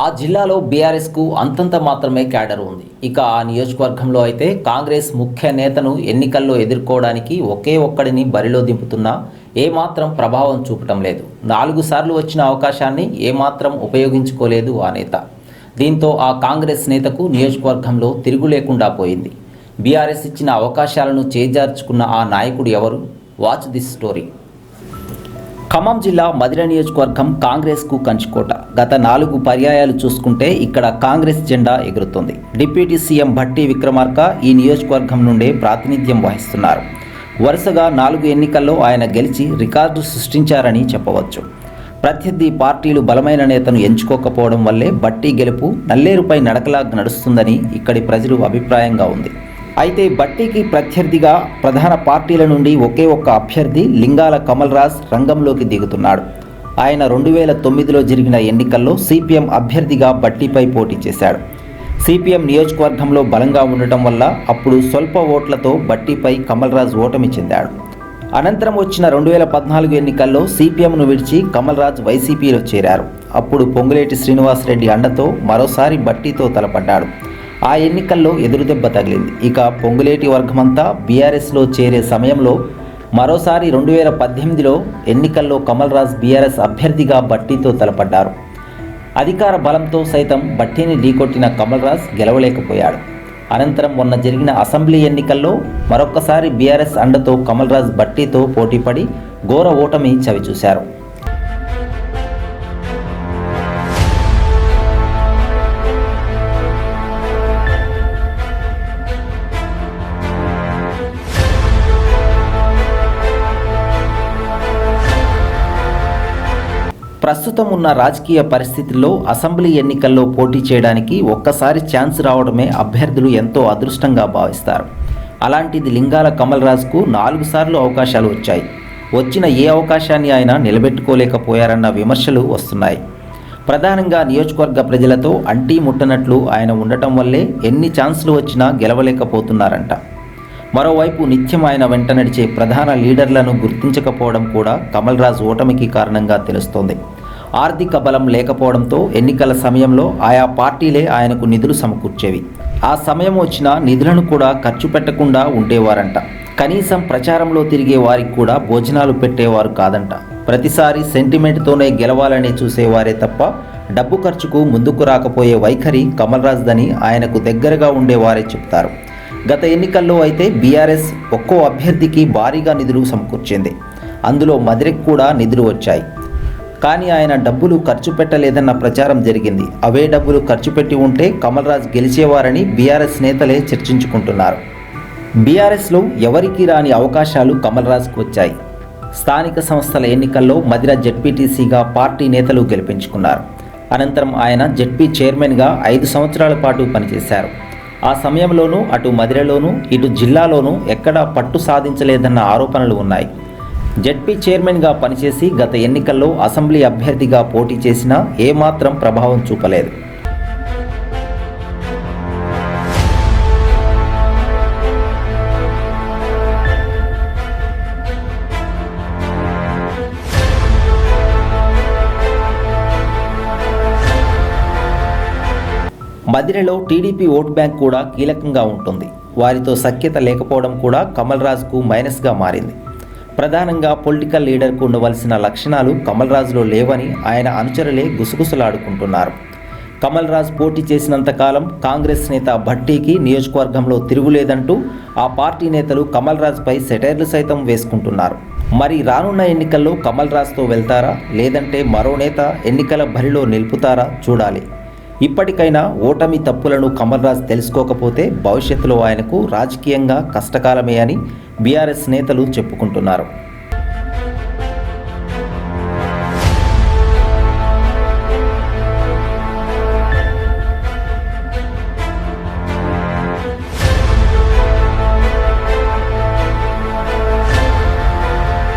ఆ జిల్లాలో బీఆర్ఎస్కు అంతంత మాత్రమే క్యాడర్ ఉంది. ఇక ఆ నియోజకవర్గంలో అయితే కాంగ్రెస్ ముఖ్య నేతను ఎన్నికల్లో ఎదుర్కోవడానికి ఒకే ఒక్కడిని బరిలో దింపుతున్నా ఏమాత్రం ప్రభావం చూపటం లేదు. నాలుగు సార్లు వచ్చిన అవకాశాన్ని ఏమాత్రం ఉపయోగించుకోలేదు ఆ నేత. దీంతో ఆ కాంగ్రెస్ నేతకు నియోజకవర్గంలో తిరుగు లేకుండా పోయింది. బీఆర్ఎస్ ఇచ్చిన అవకాశాలను చేజార్చుకున్న ఆ నాయకుడు ఎవరు? Watch this story. ఖమ్మం జిల్లా మదిర నియోజకవర్గం కాంగ్రెస్కు కంచుకోట. గత నాలుగు పర్యాయాలు చూసుకుంటే ఇక్కడ కాంగ్రెస్ జెండా ఎగురుతుంది. డిప్యూటీ సీఎం భట్టి విక్రమార్క ఈ నియోజకవర్గం నుండే ప్రాతినిధ్యం వహిస్తున్నారు. వరుసగా నాలుగు ఎన్నికల్లో ఆయన గెలిచి రికార్డు సృష్టించారని చెప్పవచ్చు. ప్రత్యర్థి పార్టీలు బలమైన నేతను ఎంచుకోకపోవడం వల్లే భట్టి గెలుపు నల్లేరుపై నడకలా నడుస్తుందని ఇక్కడి ప్రజలు అభిప్రాయంగా ఉంది. అయితే బట్టీకి ప్రత్యర్థిగా ప్రధాన పార్టీల నుండి ఒకే ఒక్క అభ్యర్థి లింగాల కమల్ రాజ్ రంగంలోకి దిగుతున్నాడు. ఆయన రెండు వేల తొమ్మిదిలో జరిగిన ఎన్నికల్లో సిపిఎం అభ్యర్థిగా బట్టీపై పోటీ చేశాడు. సిపిఎం నియోజకవర్గంలో బలంగా ఉండటం వల్ల అప్పుడు స్వల్ప ఓట్లతో బట్టీపై కమల్ రాజ్ ఓటమి చెందాడు. అనంతరం వచ్చిన రెండు వేల పద్నాలుగు ఎన్నికల్లో సిపిఎంను విడిచి కమల్ రాజ్ వైసీపీలో చేరారు. అప్పుడు పొంగులేటి శ్రీనివాసరెడ్డి అండతో మరోసారి బట్టీతో తలపడ్డాడు. ఆ ఎన్నికల్లో ఎదురుదెబ్బ తగిలింది. ఇక పొంగులేటి వర్గమంతా బీఆర్ఎస్లో చేరే సమయంలో మరోసారి రెండు వేల పద్దెనిమిదిలో ఎన్నికల్లో కమల్ రాజ్ బీఆర్ఎస్ అభ్యర్థిగా బట్టీతో తలపడ్డారు. అధికార బలంతో సైతం బట్టీని ఢీకొట్టిన కమల్ రాజ్ గెలవలేకపోయాడు. అనంతరం మొన్న జరిగిన అసెంబ్లీ ఎన్నికల్లో మరొక్కసారి బీఆర్ఎస్ అండతో కమల్ రాజ్ బట్టీతో పోటీపడి ఘోర ఓటమి చవిచూశారు. ప్రస్తుతం ఉన్న రాజకీయ పరిస్థితుల్లో అసెంబ్లీ ఎన్నికల్లో పోటీ చేయడానికి ఒక్కసారి ఛాన్స్ రావడమే అభ్యర్థులు ఎంతో అదృష్టంగా భావిస్తారు. అలాంటిది లింగాల కమల్ రాజ్కు నాలుగు సార్లు అవకాశాలు వచ్చాయి. వచ్చిన ఏ అవకాశాన్ని ఆయన నిలబెట్టుకోలేకపోయారన్న విమర్శలు వస్తున్నాయి. ప్రధానంగా నియోజకవర్గ ప్రజలతో అంటీ ముట్టనట్లు ఆయన ఉండటం వల్లే ఎన్ని ఛాన్సులు వచ్చినా గెలవలేకపోతున్నారంట. మరోవైపు నిత్యం ఆయన వెంట నడిచే ప్రధాన లీడర్లను గుర్తించకపోవడం కూడా కమల్ రాజ్ ఓటమికి కారణంగా తెలుస్తోంది. ఆర్థిక బలం లేకపోవడంతో ఎన్నికల సమయంలో ఆయా పార్టీలే ఆయనకు నిధులు సమకూర్చేవి. ఆ సమయం వచ్చిన నిధులను కూడా ఖర్చు పెట్టకుండా ఉండేవారంట. కనీసం ప్రచారంలో తిరిగే వారికి కూడా భోజనాలు పెట్టేవారు కాదంట. ప్రతిసారి సెంటిమెంట్తోనే గెలవాలని చూసేవారే తప్ప డబ్బు ఖర్చుకు ముందుకు రాకపోయే వైఖరి కమల్ రాజ్దని ఆయనకు దగ్గరగా ఉండేవారే చెప్తారు. గత ఎన్నికల్లో అయితే బీఆర్ఎస్ ఒక్కో అభ్యర్థికి భారీగా నిధులు సమకూర్చింది. అందులో మదిరకు కూడా నిధులు వచ్చాయి. కానీ ఆయన డబ్బులు ఖర్చు పెట్టలేదన్న ప్రచారం జరిగింది. అవే డబ్బులు ఖర్చు పెట్టి ఉంటే కమల్ రాజ్ గెలిచేవారని బీఆర్ఎస్ నేతలే చర్చించుకుంటున్నారు. బీఆర్ఎస్లో ఎవరికి రాని అవకాశాలు కమల్ రాజ్కు వచ్చాయి. స్థానిక సంస్థల ఎన్నికల్లో మదిర జెడ్పీటీసీగా పార్టీ నేతలు గెలిపించుకున్నారు. అనంతరం ఆయన జెడ్పీ చైర్మన్గా ఐదు సంవత్సరాల పాటు పనిచేశారు. ఆ సమయంలోనూ అటు మదిరలోనూ ఇటు జిల్లాలోనూ ఎక్కడా పట్టు సాధించలేదన్న ఆరోపణలు ఉన్నాయి. జెడ్పీ చైర్మన్గా పనిచేసి గత ఎన్నికల్లో అసెంబ్లీ అభ్యర్థిగా పోటీ చేసినా ఏమాత్రం ప్రభావం చూపలేదు. మదిరలో టీడీపీ ఓట్ బ్యాంక్ కూడా కీలకంగా ఉంటుంది. వారితో సఖ్యత లేకపోవడం కూడా కమల్ రాజ్కు మైనస్గా మారింది. ప్రధానంగా పొలిటికల్ లీడర్కు ఉండవలసిన లక్షణాలు కమల్ రాజులో లేవని ఆయన అనుచరులే గుసగుసలాడుకుంటున్నారు. కమల్ రాజ్ పోటీ చేసినంతకాలం కాంగ్రెస్ నేత భట్టీకి నియోజకవర్గంలో తిరుగులేదంటూ ఆ పార్టీ నేతలు కమల్ రాజ్పై సెటైర్లు సైతం వేసుకుంటున్నారు. మరి రానున్న ఎన్నికల్లో కమల్ రాజ్తో వెళ్తారా? లేదంటే మరో నేత ఎన్నికల బరిలో నిలుపుతారా? చూడాలి. ఇప్పటికైనా ఓటమి తప్పులను కమల్ రాజ్ తెలుసుకోకపోతే భవిష్యత్తులో ఆయనకు రాజకీయంగా కష్టకాలమే అని బీఆర్ఎస్ నేతలు చెప్పుకుంటున్నారు.